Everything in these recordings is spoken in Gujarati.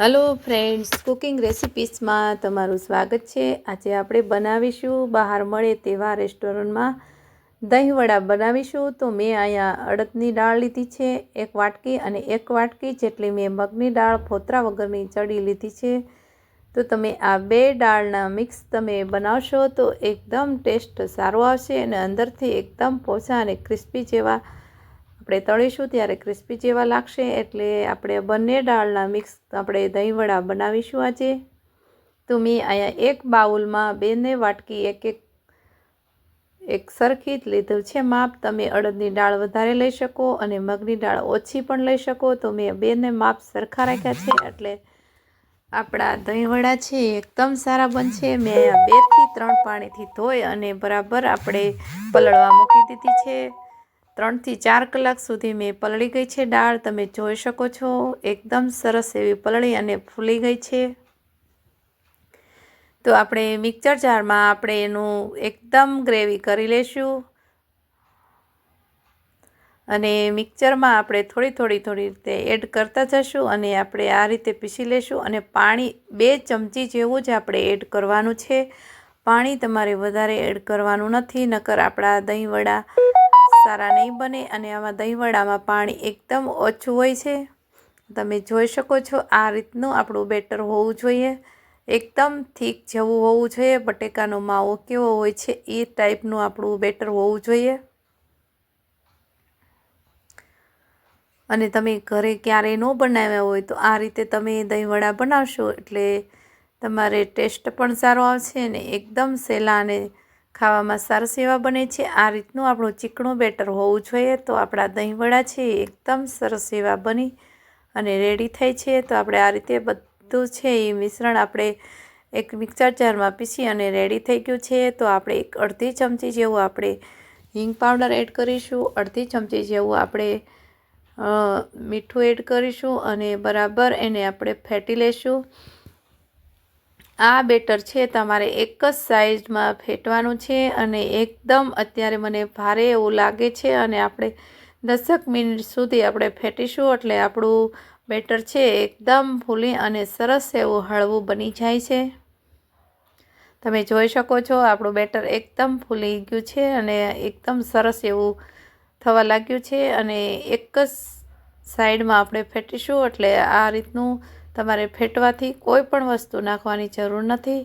હલો ફ્રેન્ડ્સ કુકિંગ રેસિપીસમાં તમારું સ્વાગત છે. આજે આપણે બનાવીશું બહાર મળે તેવા રેસ્ટોરન્ટમાં દહીંવડા બનાવીશું. તો મેં અહીંયા અડદની દાળ લીધી છે, એક વાટકી અને એક વાટકી જેટલી મેં મગની દાળ ફોતરા વગરની ચડી લીધી છે. તો તમે આ બે દાળના મિક્સ તમે બનાવશો તો એકદમ ટેસ્ટ સારો આવશે અને અંદરથી એકદમ પોચા અને ક્રિસ્પી જેવા આપણે તળીશું ત્યારે ક્રિસ્પી જેવા લાગશે, એટલે આપણે બંને દાળના મિક્સ આપણે દહીંવડા બનાવીશું આજે. તો મેં અહીંયા એક બાઉલમાં બેને વાટકી એક એક એક સરખી જ લીધું છે માપ. તમે અડદની દાળ વધારે લઈ શકો અને મગની દાળ ઓછી પણ લઈ શકો. તો મેં બેને માપ સરખા રાખ્યા છે, એટલે આપણા દહીંવડા છે એકદમ સારા બનશે. મેં બેથી ત્રણ પાણીથી ધોઈ અને બરાબર આપણે પલળવા મૂકી દીધી છે. ત્રણથી ચાર કલાક સુધી મેં પલળી ગઈ છે દાળ. તમે જોઈ શકો છો, એકદમ સરસ એવી પલળી અને ફૂલી ગઈ છે. તો આપણે મિક્સર જારમાં આપણે એનું એકદમ ગ્રેવી કરી લઈશું અને મિક્સરમાં આપણે થોડી થોડી થોડી રીતે એડ કરતા જશું અને આપણે આ રીતે પીસી લેશું અને પાણી બે ચમચી જેવું જ આપણે એડ કરવાનું છે. પાણી તમારે વધારે એડ કરવાનું નથી, નકર આપણા દહીંવડા સારા નહીં બને અને આમાં દહીંવડામાં પાણી એકદમ ઓછું હોય છે. તમે જોઈ શકો છો આ રીતનું આપણું બેટર હોવું જોઈએ. એકદમ થીક જેવું હોવું જોઈએ. બટેકાનો માવો કેવો હોય છે એ ટાઈપનું આપણું બેટર હોવું જોઈએ. અને તમે ઘરે ક્યારેય ન બનાવ્યા હોય તો આ રીતે તમે દહીંવડા બનાવશો એટલે તમારે ટેસ્ટ પણ સારો આવશે અને એકદમ સહેલા અને ખાવામાં સરસ એવા બને છે. આ રીતનું આપણું ચીકણું બેટર હોવું જોઈએ. તો આપણા દહીંવડા છે એકદમ સરસ એવા બની અને રેડી થાય છે. તો આપણે આ રીતે બધું છે એ મિશ્રણ આપણે એક મિક્સર જારમાં પીસી અને રેડી થઈ ગયું છે. તો આપણે એક અડધી ચમચી જેવું આપણે હિંગ પાવડર એડ કરીશું. અડધી ચમચી જેવું આપણે મીઠું એડ કરીશું અને બરાબર એને આપણે ફેટી લઈશું આ બેટર છે, તમારે એક જ સાઇઝમાં ફેટવાનું છે અને એકદમ અત્યારે મને ભારે એવું લાગે છે અને આપણે દસક મિનિટ સુધી આપણે ફેટીશું એટલે આપણું બેટર છે, એકદમ ફૂલી અને સરસ એવું હળવું બની જાય છે. તમે જોઈ શકો છો, આપણું બેટર એકદમ ફૂલી ગયું છે અને એકદમ સરસ એવું થવા લાગ્યું છે અને એક જ સાઈડમાં આપણે ફેટીશું એટલે આ રીતનું તમારે ફેટવાથી કોઈ પણ વસ્તુ નાખવાની જરૂર નથી.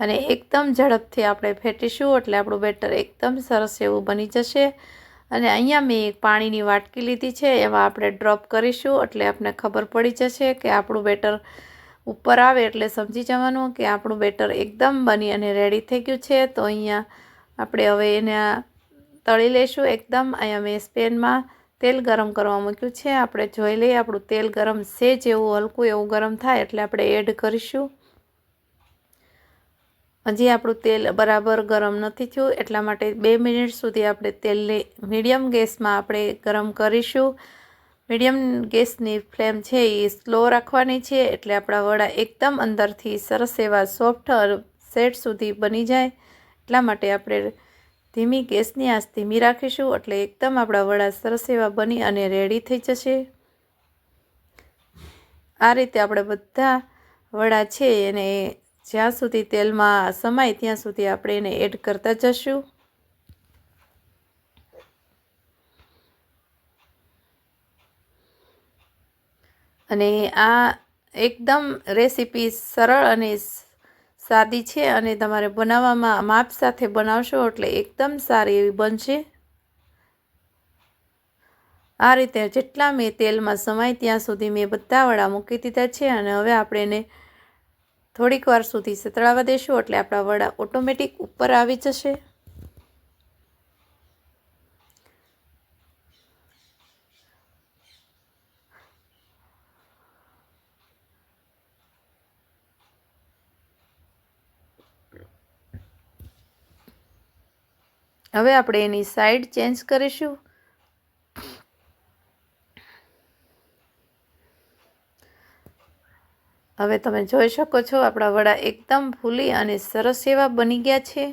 અને એકદમ ઝડપથી આપણે ફેટીશું એટલે આપણું બેટર એકદમ સરસ એવું બની જશે. અને અહીંયા મેં એક પાણીની વાટકી લીધી છે, એમાં આપણે ડ્રોપ કરીશું એટલે આપણે ખબર પડી જશે કે આપણું બેટર ઉપર આવે એટલે સમજી જવાનું કે આપણું બેટર એકદમ બની અને રેડી થઈ ગયું છે. તો અહીંયા આપણે હવે એને તળી લઈશું એકદમ. અહીંયા મેં સ્પેનમાં તેલ ગરમ કરવા મૂક્યું છે. આપણે જોઈ લઈએ, આપણું તેલ ગરમ છે જેવું હલકું એવું ગરમ થાય એટલે આપણે એડ કરીશું. હજી આપણું તેલ બરાબર ગરમ નથી થયું, એટલા માટે બે મિનિટ સુધી આપણે તેલને મીડિયમ ગેસમાં આપણે ગરમ કરીશું. મીડિયમ ગેસની ફ્લેમ છે એ સ્લો રાખવાની છે, એટલે આપણા વડા એકદમ અંદરથી સરસ એવા સોફ્ટ સેટ સુધી બની જાય. એટલા માટે આપણે ધીમી ગેસની આંચ ધીમી રાખીશું એટલે એકદમ આપણા વડા સરસ એવા બની અને રેડી થઈ જશે. આ રીતે આપણે બધા વડા છે એને જ્યાં સુધી તેલમાં સમાય ત્યાં સુધી આપણે એને એડ કરતા જશું. અને આ એકદમ રેસીપી સરળ અને સાદી છે અને તમારે બનાવવામાં માપ સાથે બનાવશો એટલે એકદમ સારી એવી બનશે. આ રીતે જેટલા મેં તેલમાં સમાય ત્યાં સુધી મેં બધા વડા મૂકી દીધા છે અને હવે આપણે એને થોડીક વાર સુધી સતળાવા દેશું એટલે આપણા વડા ઓટોમેટિક ઉપર આવી જશે. હવે આપણે એની સાઈડ ચેન્જ કરીશું. હવે તમે જોઈ શકો છો, આપણા વડા એકદમ ફૂલી અને સરસ એવા બની ગયા છે.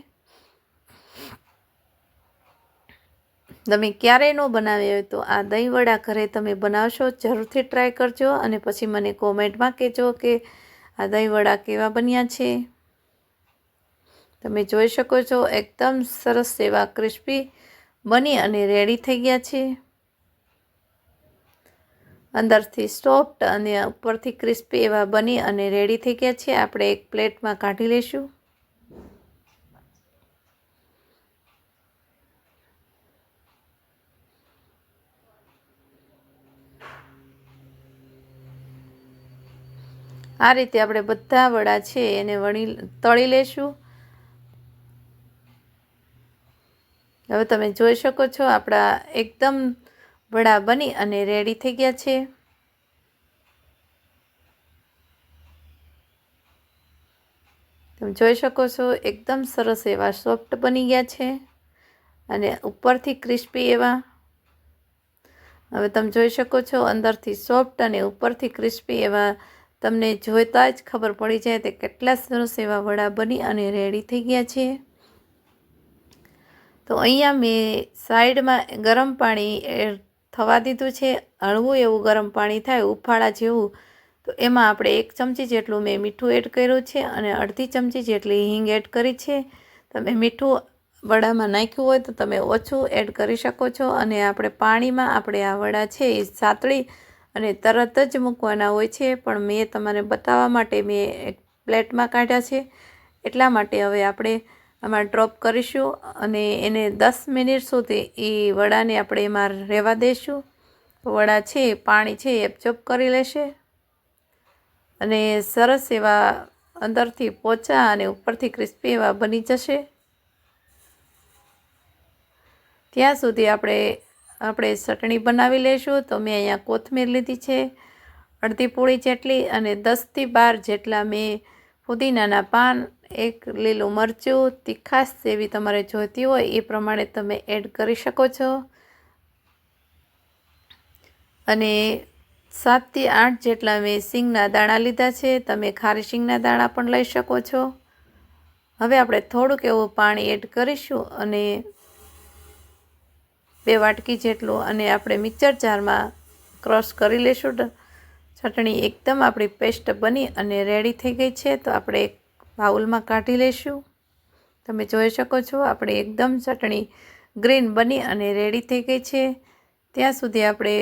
તમે ક્યારેય ન બનાવ્યા હોય તો આ દહીં વડા ઘરે તમે બનાવશો, જરૂરથી ટ્રાય કરજો અને પછી મને કોમેન્ટમાં કહેજો કે આ દહીં વડા કેવા બન્યા છે. તમે જોઈ શકો છો, એકદમ સરસ એવા ક્રિસ્પી બની અને રેડી થઈ ગયા છે અંદરથી સોફ્ટ અને ઉપરથી ક્રિસ્પી એવા બની અને રેડી થઈ ગયા છે આપણે એક પ્લેટમાં કાઢી લઈશું. આ રીતે આપણે બધા વડા છે એને વણી, તળી લેશું હવે તમે જોઈ શકો છો, આપણા એકદમ વડા બની અને રેડી થઈ ગયા છે. તમે જોઈ શકો છો, એકદમ સરસ એવા સોફ્ટ બની ગયા છે અને ઉપરથી ક્રિસ્પી એવા. હવે તમે જોઈ શકો છો, અંદરથી સોફ્ટ અને ઉપરથી ક્રિસ્પી એવા. તમને જોઈતા જ ખબર પડી જાય તે કેટલા સરસ એવા વડા બની અને રેડી થઈ ગયા છે. તો અહીંયા મેં સાઈડમાં ગરમ પાણી થવા દીધું છે, હળવું એવું ગરમ પાણી થાય, ઉફાળા જેવું. તો એમાં આપણે એક ચમચી જેટલું મેં મીઠું એડ કર્યું છે અને અડધી ચમચી જેટલી હિંગ એડ કરી છે. તમે મીઠું વડામાં નાખ્યું હોય તો તમે ઓછું એડ કરી શકો છો અને આપણે પાણીમાં આપણે આ વડા છે એ સાતળી અને તરત જ મૂકવાના હોય છે, પણ મેં તમારે બતાવવા માટે મેં એક પ્લેટમાં કાઢ્યા છે. એટલા માટે હવે આપણે આમાં ડ્રોપ કરીશું અને એને દસ મિનિટ સુધી એ વડાને આપણે એમાં રહેવા દઈશું વડા છે, પાણી છે એબ્ઝોર્બ કરી લેશે. અને સરસ એવા અંદરથી પોચા અને ઉપરથી ક્રિસ્પી એવા બની જશે. ત્યાં સુધી આપણે આપણે ચટણી બનાવી લઈશું તો મેં અહીંયા કોથમીર લીધી છે, અડધી પૂળી જેટલી અને દસથી બાર જેટલા મેં પુદીનાના પાન એક લીલું મરચું, તીખાશ જેવી તમારે જોઈતી હોય એ પ્રમાણે તમે એડ કરી શકો છો. અને સાતથી આઠ જેટલા મેં સિંગના દાણા લીધા છે, તમે ખારી સિંગના દાણા પણ લઈ શકો છો. હવે આપણે થોડુંક એવું પાણી એડ કરીશું અને બે વાટકી જેટલું અને આપણે મિક્સર જારમાં ક્રોસ કરી લઈશું ચટણી એકદમ આપણી પેસ્ટ બની અને રેડી થઈ ગઈ છે, તો આપણે બાઉલમાં કાઢી લઈશું તમે જોઈ શકો છો, આપણે એકદમ ચટણી ગ્રીન બની અને રેડી થઈ ગઈ છે. ત્યાં સુધી આપણે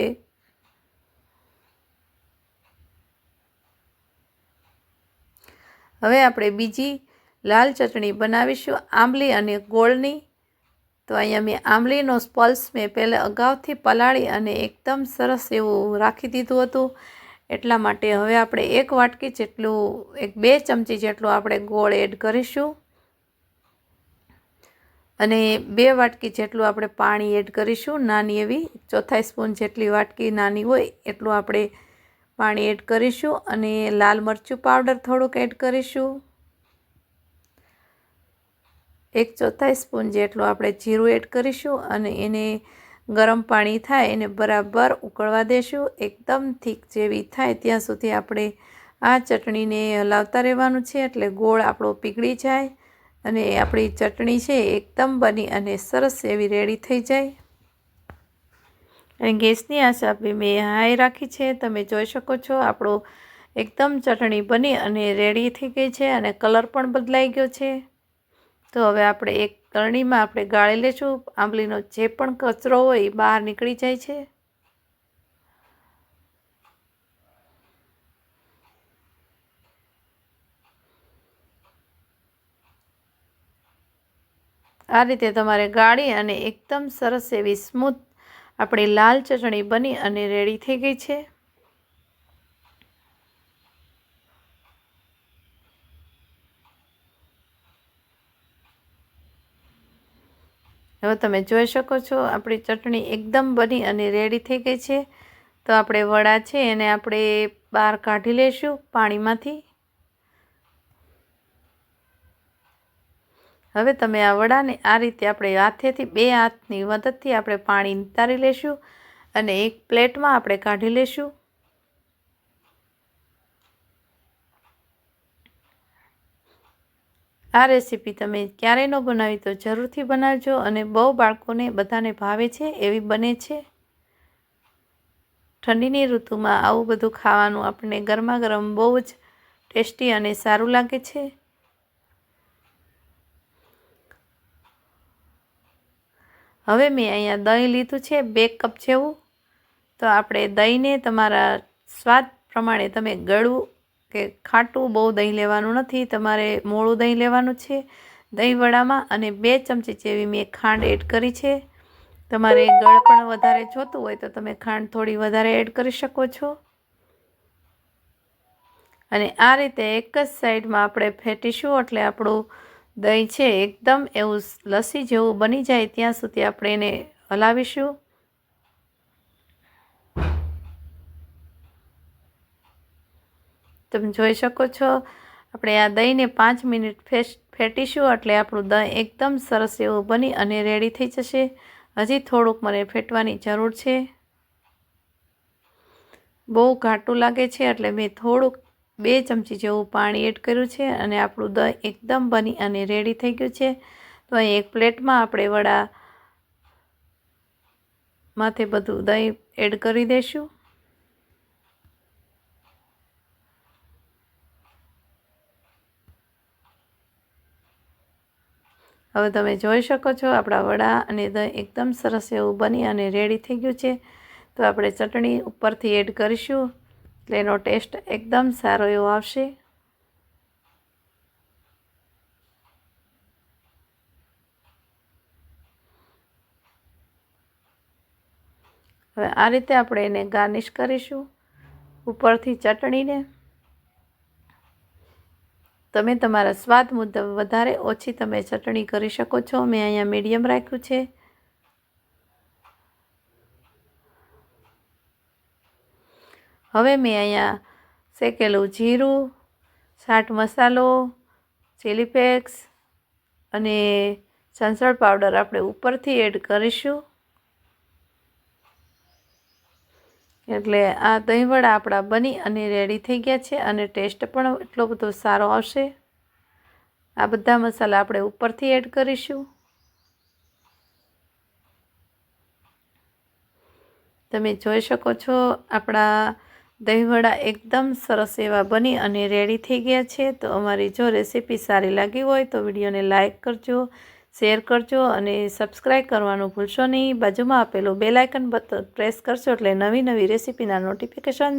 હવે આપણે બીજી લાલ ચટણી બનાવીશું, આંબલી અને ગોળની. તો અહીંયા મેં આંબલીનો સ્પલ્સ મેં પહેલાં અગાઉથી પલાળી અને એકદમ સરસ એવું રાખી દીધું હતું. એટલા માટે હવે આપણે એક વાટકી જેટલું, એક બે ચમચી જેટલું આપણે ગોળ એડ કરીશું. અને બે વાટકી જેટલું આપણે પાણી એડ કરીશું. નાની એવી ચોથાઈ સ્પૂન જેટલી વાટકી નાની હોય એટલું આપણે પાણી એડ કરીશું અને લાલ મરચું પાવડર થોડુંક એડ કરીશું. એક ચોથાઈ સ્પૂન જેટલું આપણે જીરું એડ કરીશું અને એને ગરમ પાણી થાય એને બરાબર ઉકળવા દેશું. એકદમ થીક જેવી થાય ત્યાં સુધી આપણે આ ચટણીને હલાવતા રહેવાનું છે એટલે ગોળ આપણો પીગળી જાય અને આપણી ચટણી છે એકદમ બની અને સરસ એવી રેડી થઈ જાય. અને ગેસની આશા આપી મેં હાઈ રાખી છે. તમે જોઈ શકો છો આપણો એકદમ ચટણી બની અને રેડી થઈ ગઈ છે અને કલર પણ બદલાઈ ગયો છે. તો હવે આપણે એક કરણીમાં આપણે ગાળી લઈશું આંબલીનો જે પણ કચરો હોય એ બહાર નીકળી જાય છે. આ રીતે તમારે ગાળી અને એકદમ સરસ એવી સ્મૂથ આપણી લાલ ચટણી બની અને રેડી થઈ ગઈ છે. હવે તમે જોઈ શકો છો, આપણી ચટણી એકદમ બની અને રેડી થઈ ગઈ છે. તો આપણે વડા છે એને આપણે બહાર કાઢી લઈશું પાણીમાંથી. હવે તમે આ વડાને આ રીતે આપણે હાથેથી, બે હાથની મદદથી આપણે પાણી નિતારી લઈશું અને એક પ્લેટમાં આપણે કાઢી લઈશું. આ રેસીપી તમે ક્યારેય ન બનાવી તો જરૂરથી બનાવજો અને બહુ બાળકોને બધાને ભાવે છે, એવી બને છે. ઠંડીની ઋતુમાં આવું બધું ખાવાનું આપણને ગરમા ગરમ બહુ જ ટેસ્ટી અને સારું લાગે છે. હવે મેં અહીંયા દહીં લીધું છે, બે કપ જેવું. તો આપણે દહીંને તમારા સ્વાદ પ્રમાણે તમે ગળું કે ખાટું બહુ દહીં લેવાનું નથી, તમારે મોળું દહીં લેવાનું છે દહીં વડામાં અને બે ચમચી જેવી મેં ખાંડ એડ કરી છે. તમારે ગળ પણ વધારે જોતું હોય તો તમે ખાંડ થોડી વધારે એડ કરી શકો છો. અને આ રીતે એક જ સાઈડમાં આપણે ફેટીશું એટલે આપણું દહીં છે એકદમ એવું લસ્સી જેવું બની જાય ત્યાં સુધી આપણે એને હલાવીશું. તમે જોઈ શકો છો. આપણે આ દહીંને પાંચ મિનિટ ફેટીશું એટલે આપણું દહીં એકદમ સરસ એવું બની અને રેડી થઈ જશે. હજી થોડુંક મને ફેટવાની જરૂર છે. બહુ ઘાટું લાગે છે એટલે મેં થોડુંક બે ચમચી જેવું પાણી એડ કર્યું છે અને આપણું દહીં એકદમ બની અને રેડી થઈ ગયું છે. તો અહીં એક પ્લેટમાં આપણે વડા માથે બધું દહીં એડ કરી દઈશું. હવે તમે જોઈ શકો છો, આપણા વડા અને દહીં એકદમ સરસ એવું બની અને રેડી થઈ ગયું છે. તો આપણે ચટણી ઉપરથી એડ કરીશું, એટલે એનો ટેસ્ટ એકદમ સારો એવો આવશે. હવે આ રીતે આપણે એને ગાર્નિશ કરીશું ઉપરથી ચટણીને. તમે તમારા સ્વાદ મુજબ વધારે ઓછી તમે ચટણી કરી શકો છો. મેં અહીંયા મીડિયમ રાખ્યું છે. હવે મેં અહીંયા શેકેલું જીરું ચાટ મસાલો ચીલી ફ્લેક્સ અને સંસળ પાવડર આપણે ઉપરથી એડ કરીશું. એટલે આ દહીંવડા આપણા બની અને રેડી થઈ ગયા છે અને ટેસ્ટ પણ એટલો બધો સારો આવશે. આ બધા મસાલા આપણે ઉપરથી એડ કરીશું. તમે જોઈ શકો છો આપણા દહીંવડા એકદમ સરસ એવા બની અને રેડી થઈ ગયા છે. તો અમારી જો રેસીપી સારી લાગી હોય તો વિડીયોને લાઇક કરજો. શેર કરજો અને સબસ્ક્રાઈબ કરવાનું ભૂલશો નહીં. બાજુમાં આપેલું બેલાયકન પ્રેસ કરશો એટલે નવી નવી રેસીપીના નોટિફિકેશન